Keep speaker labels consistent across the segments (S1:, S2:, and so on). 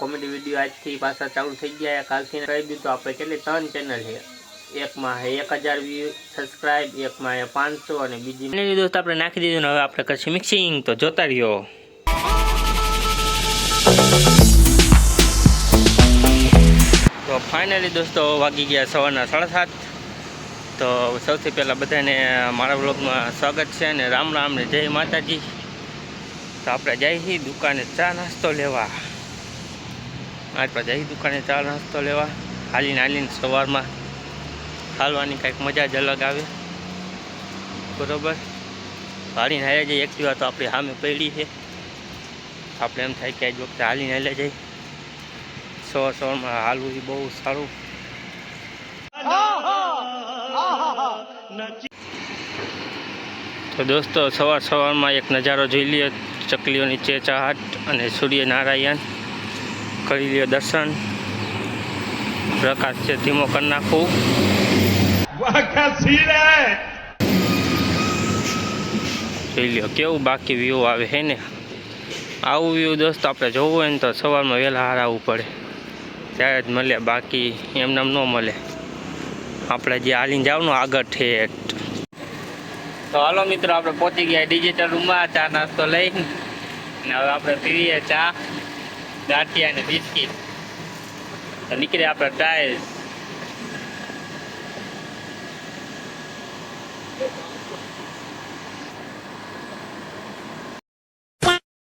S1: Comedy video આજથી પાછા ચાલુ થઈ ગયા કાલથી કહી દીધું આપણે કેટલી ત્રણ ચેનલ છે. એકમાં એક હજાર વ્યૂ સબસ્ક્રાઈબ એકમાં પાંચસો અને બીજી દોસ્ત આપણે નાખી દીધું હવે આપણે કરશું મિક્સિંગ તો જોતા રહ્યો. તો ફાઇનલી દોસ્તો વાગી ગયા સવારના સાડા સાત. તો સૌથી પહેલાં બધાને મારા બ્લોગમાં સ્વાગત છે અને રામ રામ ને જય માતાજી. તો આપણે જઈએ દુકાને ચા નાસ્તો લેવા. આજ જઈ દુકાને ચા નાસ્તો લેવા. હાલીને હાલીને સવારમાં હાલવાની કાંઈક મજા જ અલગ આવે. બરોબર? હાલીને હાલે જઈએ. એક્ટિવા તો આપણી સામે પડી છે. આપણે એમ થાય કે આજ વખતે હાલીને હાલે જઈ સવાર સવારમાં હાલવું એ બહુ સારું. તો દોસ્તો, સવાર સવારમાં એક નજારો જોઈ લઈએ ચકલીઓની ચેચાહાટ અને સૂર્યનારાયણ. કરી લ્યો દર્શન. પ્રકાશ છે, ધીમો કરી નાખવું જોઈ લ્યો, કેવું બાકી વ્યૂ આવે હે ને? આવું વ્યૂ દોસ્ત આપણે જોવું હોય ને તો સવારમાં વહેલા હાર આવવું પડે. ત્યારે જ મળે, બાકી એમને એમ ન મળે. આપણે જે હાલીને જવાનું આગળ ઠેઠ. તો હાલો મિત્રો, આપણે પહોંચી ગયા ડિજિટલ રૂમમાં, ચા નાસ્તો લઈ ને હવે આપણે પીવીએ ચા. ગાંઠિયા અને બિસ્કીટ. તો નીકળે આપણે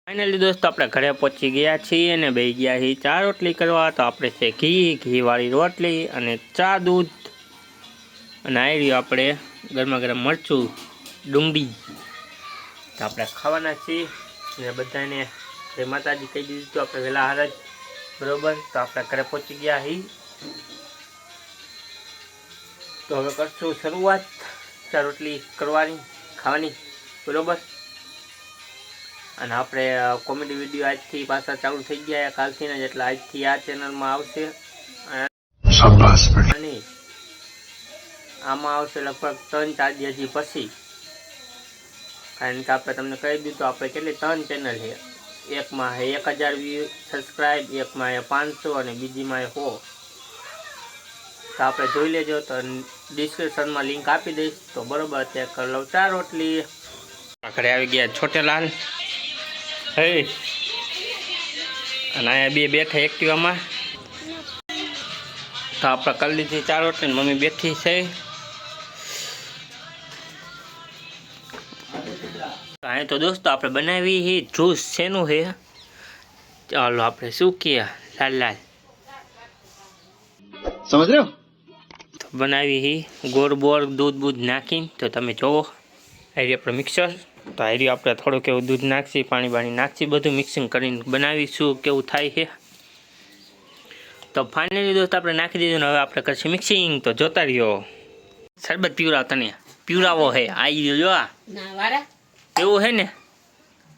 S1: ફાઇનલી દોસ્તો આપણે ઘરે પહોંચી ગયા છીએ અને બે ગયા છીએ ચા રોટલી કરવા. તો આપણે છે ઘી, ઘીવાળી રોટલી અને ચા દૂધ. અને આવી રહ્યું આપણે ગરમા ગરમ મરચું ડુંગળી. તો આપણે ખાવાના છીએ. ને બધાને જય માતાજી કહી દીધું તો આપણે વહેલા હાર જ બરોબર? તો આપણે ઘરે પહોંચી ગયા હી. તો હવે કરશું શરૂઆત. ચા રોટલી કરવાની ખાવાની બરોબર? અને આપણે કોમેડી વીડિયો આજથી પાછા ચાલુ થઈ ગયા કાલથી ને એટલે આજથી આ ચેનલમાં આવશે. અને આમાં આવશે લગભગ ત્રણ ચાર દિવસ પછી. કારણ કે આપણે તમને કહી દીધું આપણે કેટલી ત્રણ ચેનલ છે. એકમાં હે એક હજાર વ્યૂ સબસ્ક્રાઈબ એકમાં હે પાંચસો અને બીજીમાં હે સો. તો આપણે જોઈ લેજો તો ડિસ્ક્રિપ્શનમાં લિંક આપી દઈશ. તો બરોબર અત્યારે લવચા રોટલી. ઘરે આવી ગયા છોટેલાલ. હે. અને અહીંયા બે બેઠા એક્ટિવામાં. તો આપણે કરી લીધી ચાર રોટલી મમ્મી બેઠી છે. અહીં તો દોસ્તો આપણે બનાવી હી જ્યુસ શેનું છે ચાલો આપણે શું કહીએ લાલ લાલ.
S2: સમજ રહ્યો?
S1: તો બનાવી હી. ગોળ બોળ દૂધ બૂધ નાખીને. તો તમે જોવો. આવી આપણે મિક્સર તો આવી આપણે થોડુંક એવું દૂધ નાખશી પાણી બાણી નાખશી બધું મિક્સિંગ કરીને બનાવીશું. કેવું થાય છે તો ફાઇનલી દોસ્ત આપણે નાખી દીધું ને હવે આપણે કરશું મિક્સિંગ તો જોતા રહ્યો. શરબત પીવડાવ તને. પીવડાવો હે. આવી ગયો જો આ.
S3: ના વારા.
S1: એવું હે ને?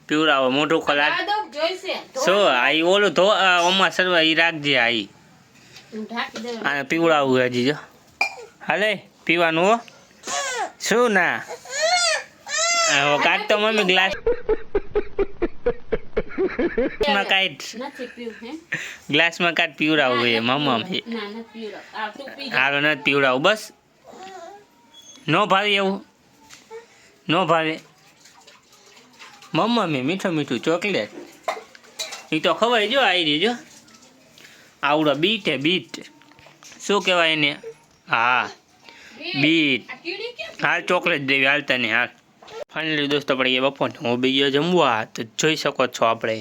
S1: પીવડાવો મોઢું ખોલા.
S3: શું આ
S1: ઓલું ધો ઓમાં સરવા ઈ રાખજે આ
S3: આને
S1: પીવડાવવું હજી જો. હાલે પીવાનું હો. શું ના? કાઢ તો મમ્મી ગ્લાસ. માં કાઢ. ગ્લાસમાં કાઢ પીવડાવું હોય મામા હે.
S3: ના નથી પીવડાવ. આ તું પી જા.
S1: હાલો નથી પીવડાવું. બસ. નો ભાવે એવું. નો ભાવે. મમ્મા મેં મીઠું મીઠું ચોકલેટ. એ તો ખવાય જો આવી રહી જો. આવડો બીટ હે બીટ. શું કહેવાય એને? હા બીટ. હાલ ચોકલેટ દેવી હાલતા નહીં હાલ. ફાઇનલી દોસ્તો આપણે એ બપોરને હું બી ગયો જમવા તો જોઈ શકો છો આપણે.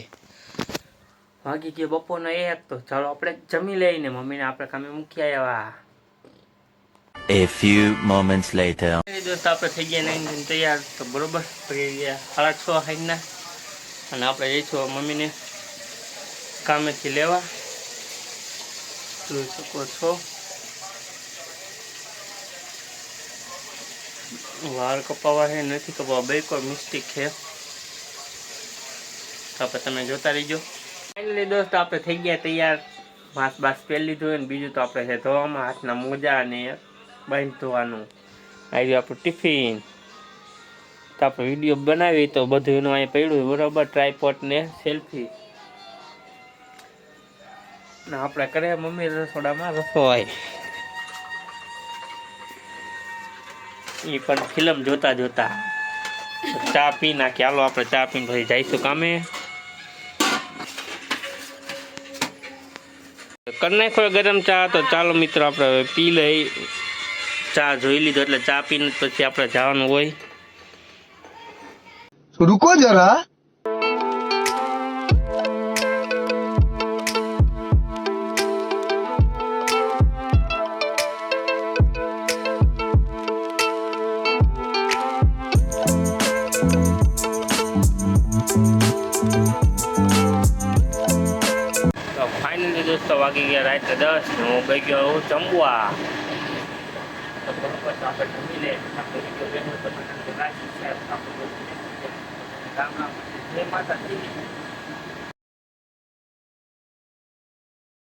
S1: વાગી ગયો બપોરનો એક તો ચાલો આપણે જમી લઈને મમ્મીને આપણે કામે મૂકી આવ્યા.
S4: A few moments later.
S1: દોસ્ત આપણે થઈ ગયા નાઈન તૈયાર, તો બરોબર? પડી ગયા સાડા છ હાઈના. અને આપણે જઈશું મમ્મીને કામેથી લેવા. જોઈ શકો છો. વાળ કપાવા છે, નથી કપાવા બે કોઈ મિસ્ટેક છે. તો આપણે તમે જોતા રહીજો. ફાઇનલી દોસ્ત, આપણે થઈ ગયા તૈયાર. માસ બાસ પહેરી લીધું હોય ને બીજું તો આપણે છે, ધોવામાં, હાથના મોજા અને બાંધ ધોવાનું. આવી આપણું ટિફિન. તો આપણે વીડિયો બનાવી તો બધું એનું અહીંયા પડ્યું બરાબર ટ્રાયપોટ ને સેલ્ફી ને આપણે કરે મમ્મી રસોડામાં રસોઈ એ પણ ફિલ્મ જોતા જોતા. ચા પી નાખી. હાલો આપણે ચા પીને પછી જઈશું કામે. કરી નાખો ગરમ ચા તો ચાલો મિત્રો, આપણે પી લઈ. ચા જોઈ લીધો એટલે ચા પીને પછી આપણે જવાનું હોય
S2: રૂકો જરા
S1: તો ફાઇનલી દોસ્તો વાગી ગયા રાત્રે દસ હું ગઈ ગયો જમવા เป็นทั้งมีเลนนะครับเป็นเรื่อยวกับเรื่องของการทำได้ชี้แจงครับผมนะครับนี่มาจากที่